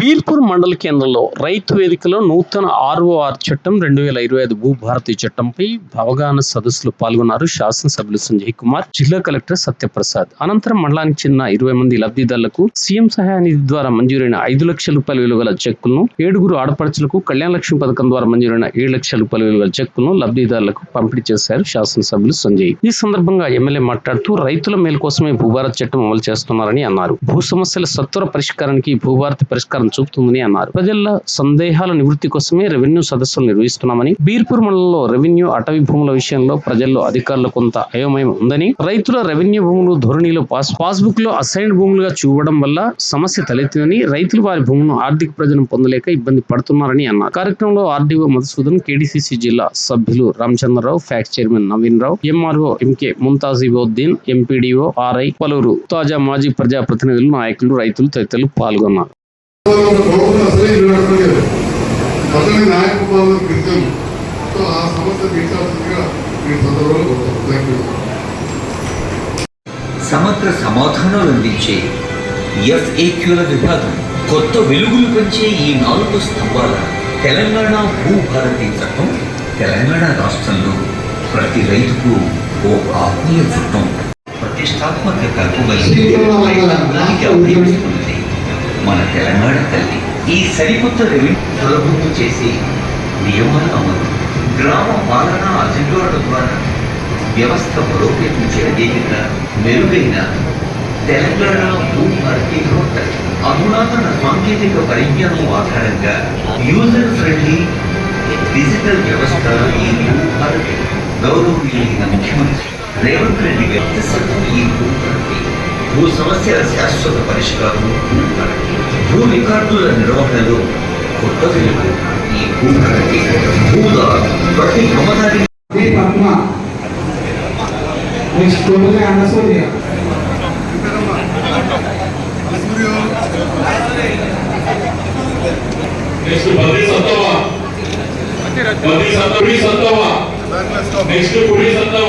బీల్పూర్ మండల కేంద్రంలో రైతు వేదికలో నూతన ఆర్ఓఆర్ చట్టం రెండు వేల ఇరవై ఐదు భూభారతి చట్టంపై అవగాహన సదస్సులో పాల్గొన్నారు శాసనసభ్యులు సంజయ్ కుమార్ జిల్లా కలెక్టర్ సత్యప్రసాద్. అనంతరం మండలానికి చెందిన ఇరవై మంది లబ్ధిదారులకు సీఎం సహాయ నిధి ద్వారా మంజూరైన ఐదు లక్షల రూపాయల విలువల గల చెక్కులను ఏడుగురు ఆడపడుచులకు కళ్యాణ లక్ష్మి పథకం ద్వారా మంజూరైన ఏడు లక్షల రూపాయల విలువల చెక్కులను లబ్ధిదారులకు పంపిణీ చేశారు శాసనసభ్యులు సంజయ్. ఈ సందర్భంగా ఎమ్మెల్యే మాట్లాడుతూ రైతుల మేలు కోసమే భూభారత్ చట్టం అమలు చేస్తున్నారని అన్నారు. భూ సమస్యల సత్వర పరిష్కారానికి భూభారతి పరిష్కారం చూపుతుందని అన్నారు. ప్రజల సందేహాల నివృత్తి కోసమే రెవెన్యూ సదస్సులు నిర్వహిస్తున్నామని బీర్పూర్ మండలంలో రెవెన్యూ అటవీ భూముల విషయంలో ప్రజల్లో అధికారులు కొంత అయోమయం ఉందని రైతుల రెవెన్యూ భూములు ధోరణిలో పాస్ పాస్బుక్లో అసైన్డ్ భూములుగా చూడడం వల్ల సమస్య తలెత్తిందని రైతులు వారి భూములను ఆర్థిక ప్రయోజనం పొందలేక ఇబ్బంది పడుతున్నారని అన్నారు. కార్యక్రమంలో ఆర్డీఓ మధుసూదన్ కేడీసీసీ జిల్లా సభ్యులు Ramachandra Rao PACS chairman Naveen Rao MRO MK Mumtazibuddin MPDO RI పలువురు తాజా మాజీ ప్రజాప్రతినిధులు నాయకులు రైతులు తదితరులు పాల్గొన్నారు. ప్రభుత్వం అసలే నిలబడలేదు అసలే నాయకులు గిరిజనులు సో ఆ సమస్య తీర్చాల్సిందిగా ఈ సందర్భంలో కోరుతాం థ్యాంక్ యూ సమగ్ర సమాధానాలు అందించే ఎఫ్ఏక్యూల విభాగం కొత్త వెలుగులు పంచే ఈ నాలుగు స్తంభాల తెలంగాణ భూభారతి చట్టం తెలంగాణ రాష్ట్రంలో ప్రతి రైతుకు ఓ ఆత్మీయ చట్టం. ప్రతిష్టాత్మక అభయమిస్తున్నది మన తెలంగాణ తల్లి. ఈ సరికొత్త రెవెన్యూ సులభం చేసి నియమాలు అమలు. గ్రామ పాలన అధికారుల ద్వారా వ్యవస్థ బలోపేతం చేయగలిగిన మెరుగైన తెలంగాణ భూ పోర్టల్ అధునాతన సాంకేతిక పరిజ్ఞానం ఆధారంగా యూజర్ ఫ్రెండ్లీ డిజిటల్ వ్యవస్థ ఈ భూభారతి గౌరవనీయులైన ముఖ్యమంత్రి రేవంత్ రెడ్డి వ్యక్తి ఈ భూ భూభారతి భూ సమస్యల శాశ్వత పరిష్కారం భూ రికార్డుల నిర్వహణలో కొత్త వెలుగు ఈ భూభారతి భూదార్ ప్రతి here. నెక్స్ట్ సత్తవ పుడి సత్తవ నెక్స్ట్ పుడి సత్తవ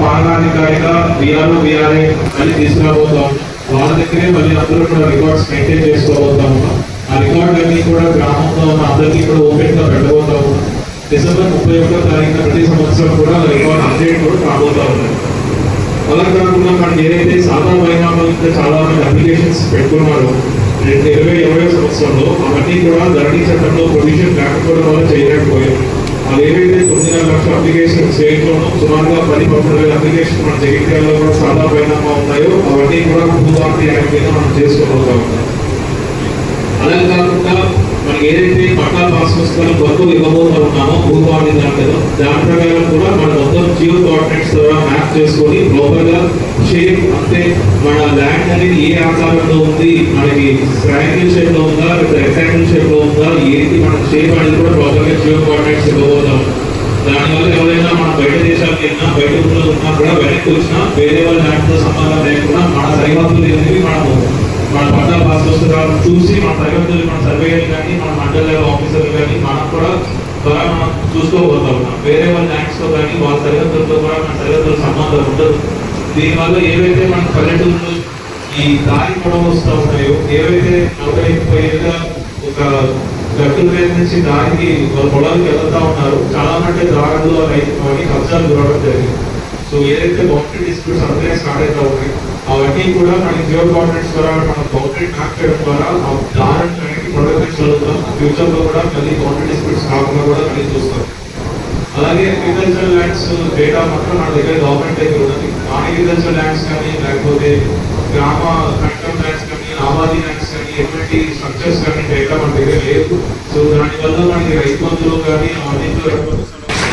పాలనాధికారిగా బీఆర్ఓ బీఆర్ఏ మళ్ళీ తీసుకురాబోతాం వాళ్ళ దగ్గరే మళ్ళీ అందరూ కూడా రికార్డ్స్ మెయింటైన్ చేసుకోబోతాము ఆ రికార్డులన్నీ కూడా గ్రామంలో ఉన్న అందరికీ కూడా ఓపెన్గా పెట్టబోతాము డిసెంబర్ ముప్పై ఒకటో తారీఖున ప్రతి సంవత్సరం కూడా రికార్డ్ అప్డేట్ కూడా రాబోతా ఉన్నాయి అలా కాకుండా మనం ఏదైతే సాధారణ పరిణామాలు ఇంకా చాలా మంది అప్లికేషన్స్ పెట్టుకున్నారో రెండు ఇరవై ఇరవై సంవత్సరంలో అవన్నీ కూడా ధరణి చట్టంలో ప్రొవిజన్ లేకపోవడం వల్ల చేయలేకపోయాం అది ఏవైతే తొమ్మిదిన్నర లక్షల అప్లికేషన్ స్టేట్లోనూ సుమారుగా పది పదకొండు వేల అప్లికేషన్ మన జగిత్యాలలో కూడా సాధారణ పరిణామా ఉన్నాయో అవన్నీ కూడా భూభారతి యాక్ట్ కింద మనం చేసుకోబోతా ఉన్నాం. అలా కాకుండా ఏదైతే పట్టా పాస్ పుస్తకాలు కొరకు ఇవ్వబోతా ఉన్నామో దాంట్లో దాని ప్రకారం కూడా మన మొత్తం జియో కోఆర్డినేట్స్ ద్వారా మ్యాప్ చేసుకొని ప్రాపర్గా షేప్ అంటే మన ల్యాండ్ అనేది ఏ ఆకారంలో ఉంది మనకి ట్రయాంగిల్ షేప్లో ఉందా లేదా రెక్టాంగిల్ షేప్లో ఉందా ఏది మన షేప్ అనేది కూడా ప్రాపర్గా జియో కోఆర్డినేట్స్ ఇవ్వబోతాం. దానివల్ల ఎవరైనా మన బయట దేశాలకు వెళ్ళినా బయట ఊళ్ళో ఉన్నా కూడా వెనక్కి వచ్చినా వేరే వాళ్ళ ల్యాండ్తో సంబంధం లేకుండా మన సరిహద్దులు అనేవి మనము మన పట్టా పాస్ చూసి మన సరిహద్దులు మన సర్వేయర్ కానీ మన మండల లెవెల్ ఆఫీసర్లు కానీ మనం కూడా ద్వారా మనం చూసుకోబోతా ఉన్నాం. వేరే వాళ్ళ ల్యాండ్స్తో కానీ వాళ్ళ సరిహద్దులతో కూడా మన సరిహద్దుల సంబంధం ఉండదు. దీనివల్ల ఏవైతే మన పల్లెటూరు ఈ దారి పొడవు వస్తూ ఉన్నాయో ఏవైతే నలభై ముప్పై ఏళ్ళ ఒక గట్టుల మీద నుంచి దారికి వాళ్ళ పొలాలకు వెళ్తా ఉన్నారు చాలా మంది దారులు రైతు కబ్జాలు దొరకడం జరిగింది. సో ఏదైతే బౌండరీ డిస్ప్యూట్స్ అందరే స్టార్ట్ అవుతా ఉన్నాయి అవన్నీ కూడా మనకి జియో కోఆర్డినేట్స్ ద్వారా మన బౌండరీ మ్యాప్ చేయడం ద్వారా ఆ కలిగి ప్రొడక్ట్స్ చదువుతాం ఫ్యూచర్లో కూడా మళ్ళీ బౌండరీ డిస్ప్యూట్స్ కాకుండా కూడా మళ్ళీ చూస్తాం అలాగే అగ్రికల్చర్ ల్యాండ్స్ డేటా మాత్రం మన దగ్గర గవర్నమెంట్ దగ్గర ఉన్నది. నాన్ అగ్రికల్చర్ ల్యాండ్స్ కానీ లేకపోతే గ్రామ కంటమ్ ల్యాండ్స్ కానీ ఆబాదీ ల్యాండ్స్ కానీ ఎటువంటి స్ట్రక్చర్స్ కానీ డేటా మన దగ్గర లేదు. సో దానివల్ల మనకి రైతు బంధువులు కానీ ఆర్థిక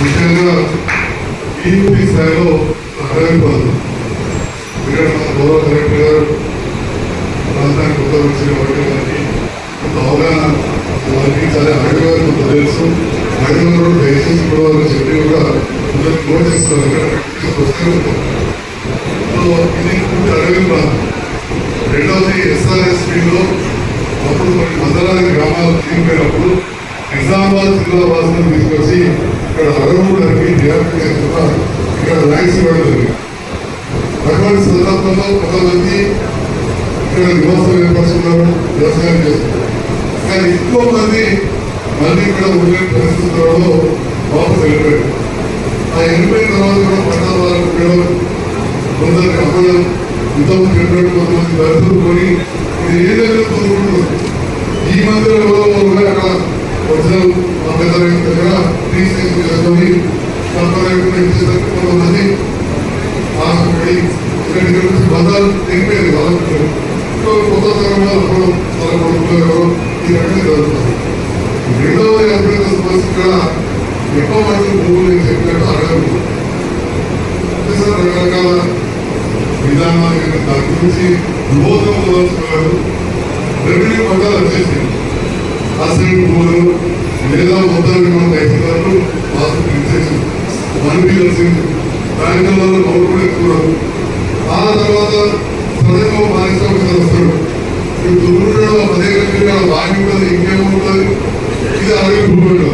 ముఖ్యంగా స్థాయిలో గౌరవ కలెక్టర్ గారు ప్రాంతానికి కొత్త వచ్చిన వాటి వారికి కొంత అవగాహన వారికి చాలా అడగారు కొంత తెలుసు అడగడం దయచేసి కూడా వాళ్ళు చెప్పి కూడా కొంచెం క్లోజ్ చేస్తారు ఇక్కడ వస్తూనే ఉంటాం ఇది పూర్తి అడవి రెండవది ఎస్ఆర్ఎస్ అప్పుడు కొన్ని వందలాది గ్రామాలు తీరిపోయినప్పుడు నిజామాబాద్ జిల్లా వాసులను తీసుకొచ్చి ఇక్కడ అరవై గారికి కూడా ఇక్కడ ర్యాంక్స్ ఇవ్వడం జరిగింది అటువంటి సందర్భంలో కొంతమంది ఇక్కడ నివాసం ఏర్పరుచుకున్నారు వ్యవసాయం చేస్తున్నారు. కానీ ఎక్కువ మంది మళ్ళీ ఇక్కడ ఉండే పరిస్థితులలో వాపసు వెళ్ళిపోయారు ఆ వెళ్ళిపోయిన తర్వాత కూడా పట్టణ వాళ్ళకు ఉపయోగం కొందరికి అమ్మడం ఇంతకుముందు చెప్పినట్టు కొంతమంది దళితులు కొని ఇది ఏ దగ్గర పొందుకుంటున్నారు ఈ మధ్య ఎవరో కూడా అక్కడ వచ్చిన మా పెద్ద రైతు దగ్గర రీసెన్స్ చేసుకొని కొంతమంది ఆశపడి ఇక్కడికి వచ్చి బంధాలు తెగిపోయింది వాళ్ళకి సో కొత్త తరం వాళ్ళు వాళ్ళ కొడుకులు ఎవరో ఈ రకంగా జరుగుతుంది రెండవది సమస్య ఇక్కడ ఎక్కువ మంది భూములు నేను చెప్పినట్టు అడగదు రకరకాల విధానాలు కానీ దాని గురించి విమోచన మొదలుచుకున్నారు రెవెన్యూ పట్టాలు వచ్చేసి అసలు భూములు లేదా మొత్తాన్ని మనం తగ్గుతారు మాకు ఇన్సెక్షన్ బ్యాంకులలో ఎక్కువ ఆ తర్వాత సదనంలో పారిశ్రామిక వస్తాడు ఇప్పుడు దుర్గుండలో అదే గంటలుగా వాగి ఉంటుంది ఇంకేమో ఉంటుంది. ఇది అలాగే భూములు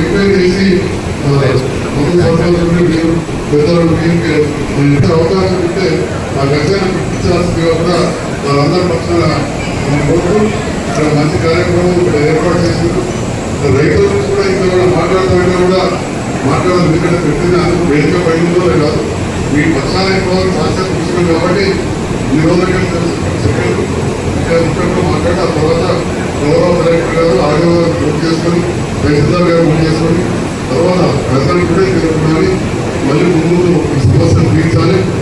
ఎంక్వైరీ చేసి మీరు ఇంత అవకాశం ఉంటే ఆ గజాన్ని ఇచ్చాల్సిందిగా కూడా వాళ్ళందరి పక్షాన కోరుతూ ఇక్కడ మంచి కార్యక్రమం ఇక్కడ ఏర్పాటు చేసింది. రైతుల కూడా ఇంకా కూడా కూడా మాట్లాడాలి. ఎందుకంటే పెట్టిన వేదిక పైన కాదు. మీ పక్షాన ఎక్కువ సాధ్యత తీసుకున్నాం కాబట్టి ఈ రోజుకి ముఖ్యంగా మాట్లాడి ఆ తర్వాత గౌరవ కలెక్టర్ గారు ఆడియో బుక్ చేసుకొని తహసీల్దార్ గారు బుక్ చేసుకొని తర్వాత ప్రజలు కూడా ఇక్కడ ఉండాలి. మళ్ళీ ముందు ఈ సమస్యను తీర్చాలి.